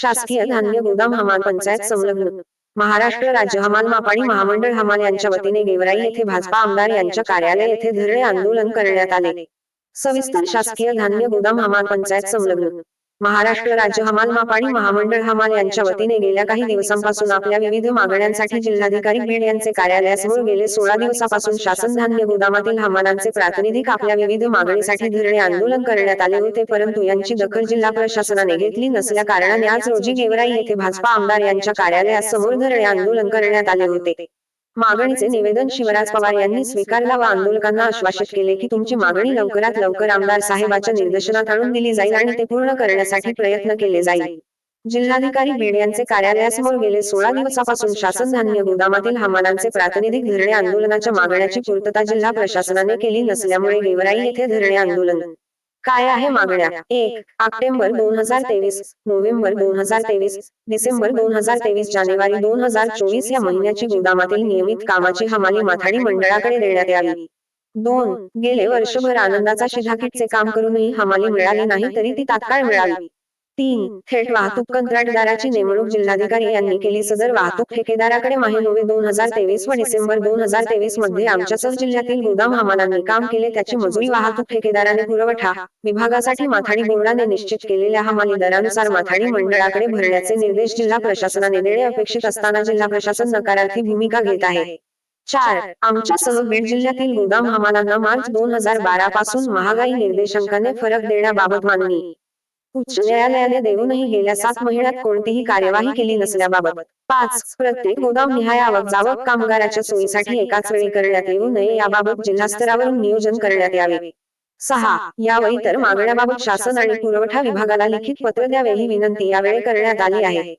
शासकीय धान्य गोदाम हमाल पंचायत संलग्न. महाराष्ट्र राज्य हमाल आणि महामंडळ हमाल यांच्या वतीने गेवराई येथे भाजपा आमदार यांच्या कार्यालय येथे धरणे आंदोलन करण्यात आले. सविस्तर शासकीय धान्य गोदाम हमाल पंचायत संलग्न. महाराष्ट्र राज्य हमाल आणि महामंडळ हमाल यांच्या वतीने गेल्या काही दिवसांपासून आपल्या विविध मागण्यांसाठी जिल्हाधिकारी बीड यांचे कार्यालयासमोर गेले सोळा दिवसापासून शासन धान्य गोदामातील हमालांचे प्रातिनिधिक आपल्या विविध मागणीसाठी धरणे आंदोलन करण्यात आले होते परंतु यांची दखल जिल्हा प्रशासनाने घेतली नसल्या कारणाने आज रोजी गेवराई येथे भाजपा आमदार यांच्या कार्यालयासमोर धरणे आंदोलन करण्यात आले होते. मागणीचे निवेदन शिवराज पवार यांनी स्वीकारला. व आंदोलकांना आश्वासित केले की तुमची मागणी लवकरात लवकर आमदार साहेबाच्या निर्देशनात आणून दिली जाईल आणि ते पूर्ण करण्यासाठी प्रयत्न केले जाईल. जिल्हाधिकारी बीड यांचे कार्यालयासमोर गेले सोळा दिवसापासून शासन धान्य गोदामातील हमालांचे प्रातिनिधिक धरणे आंदोलनाच्या मागण्याची पूर्तता जिल्हा प्रशासनाने केली. नसल्यामुळे गेवराई येथे धरणे आंदोलन. काय आहे मागण्या? एक ऑक्टोबर दोन हजार तेवीस नोव्हेंबर दोन हजार तेवीस डिसेंबर दोन हजार तेवीस जानेवारी दोन हजार चोवीस या महिन्याची गोदामातील नियमित कामाची हमाली माथाडी मंडळाकडे देण्यात यावी. दोन गेले वर्षभर आनंदाचा शिधाकिटचे काम करूनही हमाली मिळाली नाही तरी ती तात्काळ मिळावी. तीन थेट वाहतूक कंत्राटदाराची नेमणूक जिल्हाधिकारी यांनी केली. सदर वाहतूक ठेकेदाराकडे माहिनोवे दोन हजार तेवीस व डिसेंबर दोन हजार तेवीसमध्ये आमच्यासह जिल्ह्यातील गोदाम हमालांनी काम केले. त्याची मजुरी वाहतूक ठेकेदाराने पुरवठा विभागासाठी माथाडी बोर्डाने निश्चित केलेल्या हमाली दरानुसार माथाडी मंडळाकडे भरण्याचे निर्देश जिल्हा प्रशासनाने देणे अपेक्षित असताना जिल्हा प्रशासन नकारार्थी भूमिका घेत आहे. चार आमच्यासह बीड जिल्ह्यातील गोदाम हमालांना मार्च दोन हजार बारा पासून महागाई निर्देशांकाने फरक देण्याबाबत मागणी उच्च न्यायालयाने देऊनही गेल्या सात महिन्यात कोणतीही कार्यवाही केली नसल्याबाबत पाच प्रत्येक गोदाम निहाय आवक जावक कामगाराच्या सोयीसाठी एकाच वेळी करण्यात येऊ नये याबाबत जिल्हास्तरावरून नियोजन करण्यात यावे. सहा या तर मागण्याबाबत शासन आणि पुरवठा विभागाला लिखित पत्र द्यावे ही विनंती यावेळी करण्यात आली आहे.